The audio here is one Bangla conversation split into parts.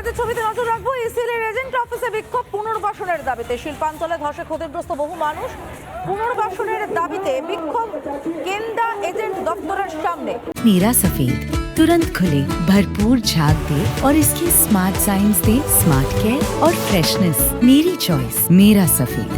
রাজ্যের ছবিতে নজর রাখবো ইসিএল এর এজেন্ট অফিসে বিক্ষোভ পুনর্বাসনের দাবিতে শিল্পাঞ্চলে ধসে ক্ষতিগ্রস্ত বহু মানুষ পুনর্বাসনের দাবিতে বিক্ষোভ কেন্দ্রা এজেন্ট দপ্তরের সামনে मेरा सफेद तुरंत खुले भरपूर झाग दे और इसकी स्मार्ट साइंस दे स्मार्ट केयर और फ्रेशनेस मेरी चॉइस मेरा सफेद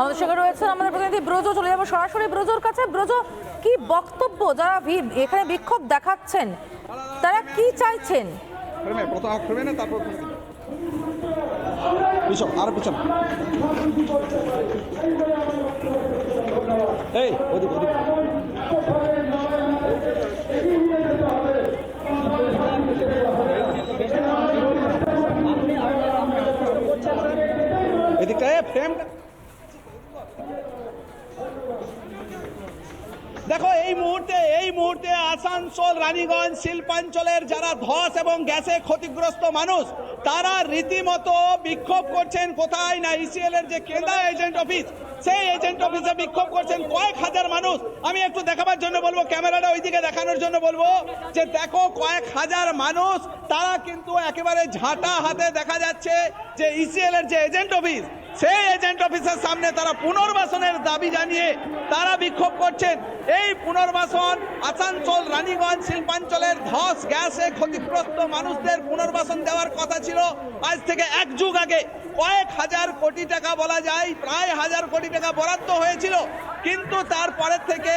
আমাদের সঙ্গে রয়েছেন আমাদের প্রতিনিধি ব্রজ, চলে যাব সরাসরি। ব্রজর কাছে, ব্রজ, কি বক্তব্য যারা এখানে বিক্ষোভ দেখাচ্ছেন, তারা কি চাইছেন? তারপর আর পিছন এদিকটা এ ফ্রেমটা দেখো এই মুহূর্তে এই মুহূর্তে আসানসোল, রানীগঞ্জ, শিল্পাঞ্চলের যারা ধস এবং গ্যাসে ক্ষতিগ্রস্ত মানুষ, তারা রীতিমতো বিক্ষোভ করছেন। কোথায় না ইসিএল এর যে কেন্দ্রা এজেন্ট অফিস সেই এজেন্ট অফিসে বিক্ষোভ করছেন। কয়েক হাজার মানুষ, আমি একটু দেখাবার জন্য বলব, ক্যামেরাটা ওইদিকে দেখানোর জন্য বলব, যে দেখো কয়েক হাজার মানুষ, তারা কিন্তু একেবারে ঝাঁটা হাতে দেখা যাচ্ছে যে ইসিএল এর যে এজেন্ট অফিস সেই এজেন্ট অফিসের সামনে তারা পুনর্বাসনের দাবি জানিয়ে তারা বিক্ষোভ করছেন। এই পুনর্বাসন আসানসোল, রানীগঞ্জ, শিল্পাঞ্চলের ধস গ্যাসে ক্ষতিগ্রস্ত মানুষদের পুনর্বাসন দেওয়ার কথা ছিল। আজ থেকে এক যুগ আগে কয়েক হাজার কোটি টাকা বলা যায়, প্রায় হাজার কোটি টাকা বরাদ্দ হয়েছিল। কিন্তু তারপরের থেকে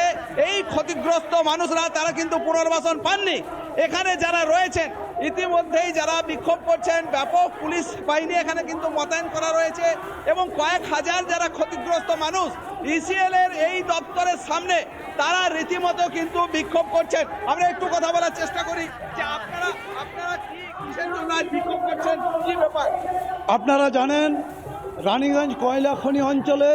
এই ক্ষতিগ্রস্ত মানুষরা তারা কিন্তু পুনর্বাসন পাননি। এখানে যারা রয়েছেন, ইতিমধ্যেই যারা বিক্ষোভ করছেন, ব্যাপক পুলিশ বাহিনী এখানে কিন্তু মোতায়েন করা রয়েছে এবং কয়েক হাজার যারা ক্ষতিগ্রস্ত মানুষ ইসিএল এর এই দপ্তরের সামনে তারা রীতিমতো কিন্তু বিক্ষোভ করছেন। আমরা একটু কথা বলার চেষ্টা করি যে আপনারা আপনারা কি আপনারা জানেন, রানীগঞ্জ কয়লা খনি অঞ্চলে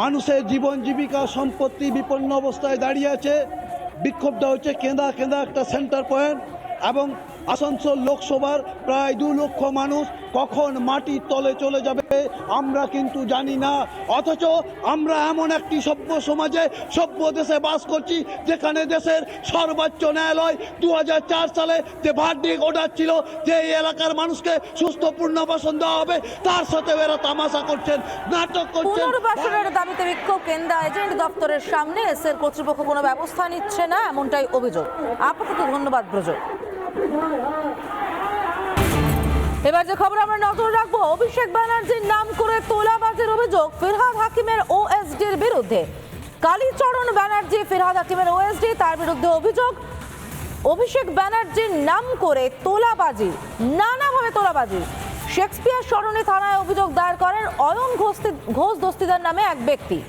মানুষের জীবন জীবিকা সম্পত্তি বিপন্ন অবস্থায় দাঁড়িয়ে আছে। বিক্ষোভটা হচ্ছে কেঁদা কেঁদা একটা সেন্টার পয়েন্ট এবং আসানসোল লোকসভার প্রায় দু লক্ষ মানুষ কখন মাটির তলে চলে যাবে, আমরা কিন্তু জানি না। অথচ আমরা এমন একটি সভ্য সমাজে, সভ্য দেশে বাস করছি, যেখানে দেশের সর্বোচ্চ ন্যায়ালয় দু হাজার চার সালে যে ভার্ডিক অর্ডার ছিল, যে এই এলাকার মানুষকে সুস্থ পূর্ণবাসন দেওয়া হবে, তার সাথে এরা তামাশা করছেন, নাটক করছেন। পুনর্বাসনের দাবিতে বিক্ষোভ কেন্দ্রা এজেন্ট দপ্তরের সামনে এসের কর্তৃপক্ষ কোনো ব্যবস্থা নিচ্ছে না, এমনটাই অভিযোগ। আপাতত ধন্যবাদ, ব্রজ। এবার যে খবর আমরা নজর রাখব, অভিষেক ব্যানার্জির নাম করে তোলাবাজির অভিযোগ ফিরহাদ হাকিমের ওএসডির বিরুদ্ধে। কালীচরণ ব্যানার্জি ফিরহাদ হাকিমের ওএসডি তার বিরুদ্ধে অভিযোগ। অভিষেক ব্যানার্জির নাম করে তোলাবাজি, নানাভাবে তোলাবাজি। শেক্সপিয়ার স্মরণে থানায় অভিযোগ দায়ের করেন অয়ন ঘোষ- ঘোষ দস্তিদার নামে এক ব্যক্তি।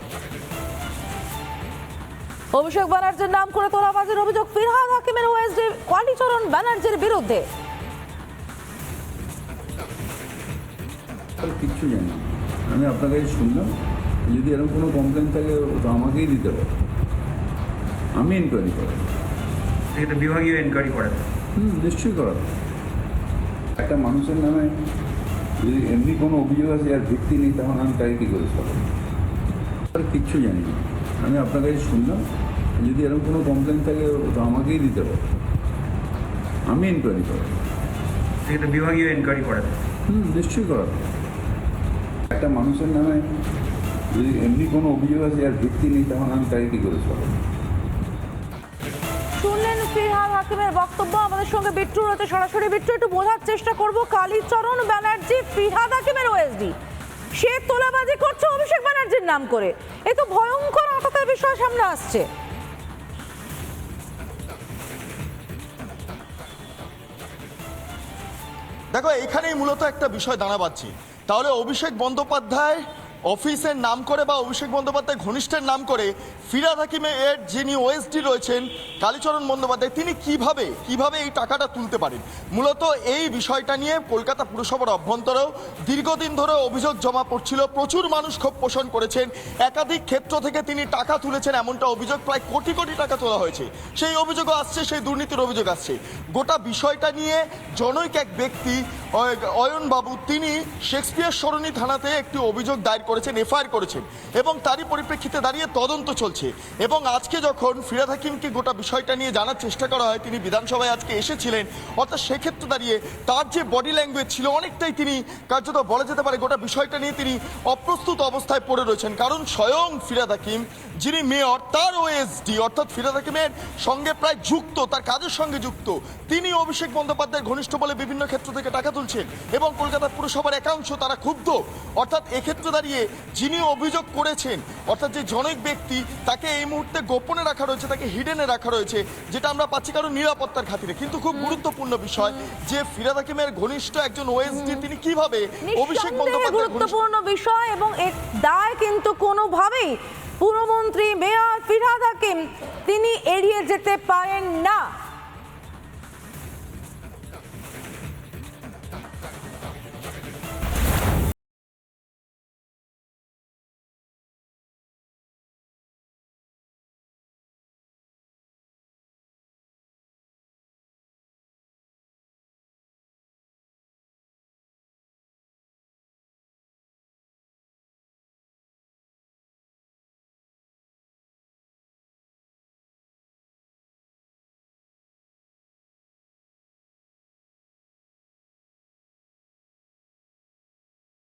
অভিষেক ব্যানার্জির নাম করে তোলাবাজির অভিযোগ ফিরহাদ হাকিমের ওএসডি কালীচরণ ব্যানার্জির বিরুদ্ধে। কিচ্ছু জানি না। আমি আপনার কাছে শুনলাম যদি এরকম কোনো কমপ্লেন থাকে তো আমাকেই দিতে হবে আমি এনকোয়ারি করব। এটা বিভাগীয় এনকোয়ারি করেন হুম নিশ্চয়ই করা একটা মানুষের নামে যদি এমনি কোনো অভিযোগ আছে আর ভিত্তি নেই তখন আমি তাকে কী করে আর কিচ্ছু জানি না। আমি আপনার কাছে শুনলাম যদি এরকম কোনো কমপ্লেন থাকে তো আমাকেই দিতে হবে আমি এনকোয়ারি করব। এটা বিভাগীয় এনকোয়ারি করেন হুম নিশ্চয়ই করা একটা মানুষের নামে যদি এমনি কোনো অভিযোগ আছে আর ভিত্তি নেই তখন আমি তাকে কী করে সরব? শুনলেন ফিরহাদ হাকিমের বক্তব্য? আমাদের সঙ্গে বিট্টু রয়েছে সরাসরি। বিট্টু একটু বোঝার চেষ্টা করব। কালীচরণ ব্যানার্জি ফিরহাদ হাকিমের ওএসডি সে তোলাবাজি করছে অভিষেক ব্যানার্জির নাম করে। এ তো ভয়ঙ্কর হঠাৎ বিষয় সামনে আসছে। দেখো এখানেই মূলত একটা বিষয় দাঁড়াবাচ্ছি তাহলে অভিষেক বন্দ্যোপাধ্যায় অফিসের নাম করে বা অভিষেক বন্দ্যোপাধ্যায় ঘনিষ্ঠের নাম করে ফিরাদ হাকিমের যিনি ওএসডি রয়েছেন, কালীচরণ বন্দ্যোপাধ্যায়, তিনি কীভাবে কীভাবে এই টাকাটা তুলতে পারেন? মূলত এই বিষয়টা নিয়ে কলকাতা পুরসভার অভ্যন্তরেও দীর্ঘদিন ধরে অভিযোগ জমা পড়ছিল। প্রচুর মানুষ ক্ষোভ পোষণ করেছেন। একাধিক ক্ষেত্র থেকে তিনি টাকা তুলেছেন এমনটা অভিযোগ। প্রায় কোটি কোটি টাকা তোলা হয়েছে। সেই অভিযোগও আসছে, সেই দুর্নীতির অভিযোগ আসছে। গোটা বিষয়টা নিয়ে জনৈক এক ব্যক্তি, অয়- অয়ন বাবু তিনি শেক্সপিয়ার সরণি থানাতে একটি অভিযোগ দায়ের করেছেন, এফআইআর করেছেন এবং তারই পরিপ্রেক্ষিতে দাঁড়িয়ে তদন্ত চলছে এবং আজকে যখন ফিরাদ হাকিমকে গোটা বিষয়টা নিয়ে জানার চেষ্টা করা হয়, তিনি বিধানসভায় আজকে এসেছিলেন। অর্থাৎ সেক্ষেত্রে দাঁড়িয়ে তার যে বডি ল্যাঙ্গুয়েজ ছিল, অনেকটাই তিনি কার্যত বলা যেতে পারে গোটা বিষয়টা নিয়ে তিনি অপ্রস্তুত অবস্থায় পড়ে রয়েছেন। কারণ স্বয়ং ফিরাদ হাকিম যিনি মেয়র তার ওএসডি অর্থাৎ ফিরাদ হাকিমের সঙ্গে প্রায় যুক্ত তার কাজের সঙ্গে যুক্ত। তিনি অভিষেক বন্দ্যোপাধ্যায়ের ঘনিষ্ঠ বলে বিভিন্ন ক্ষেত্র থেকে টাকা তুলছেন এবং কলকাতা পুরসভার একাংশ তারা ক্ষুব্ধ। অর্থাৎ এক্ষেত্রে দাঁড়িয়ে যিনি অভিযোগ করেছেন অর্থাৎ যে জনৈক ব্যক্তি তাকে এই মুহূর্তে গোপনে রাখা রয়েছে তাকে হিডেনে রাখা রয়েছে যেটা আমরা পাচ্ছি কারণ নিরাপত্তার খাতিরে। কিন্তু খুব গুরুত্বপূর্ণ বিষয় যে ফিরাদ হাকিমের ঘনিষ্ঠ একজন ওএসডি তিনি কীভাবে অভিষেক ঘনিষ্ঠ গুরুত্বপূর্ণ বিষয় এবং এর দায় কিন্তু কোনোভাবেই পুরমন্ত্রী মেয়র ফিরহাদ হাকিম তিনি এড়িয়ে যেতে পারেন না।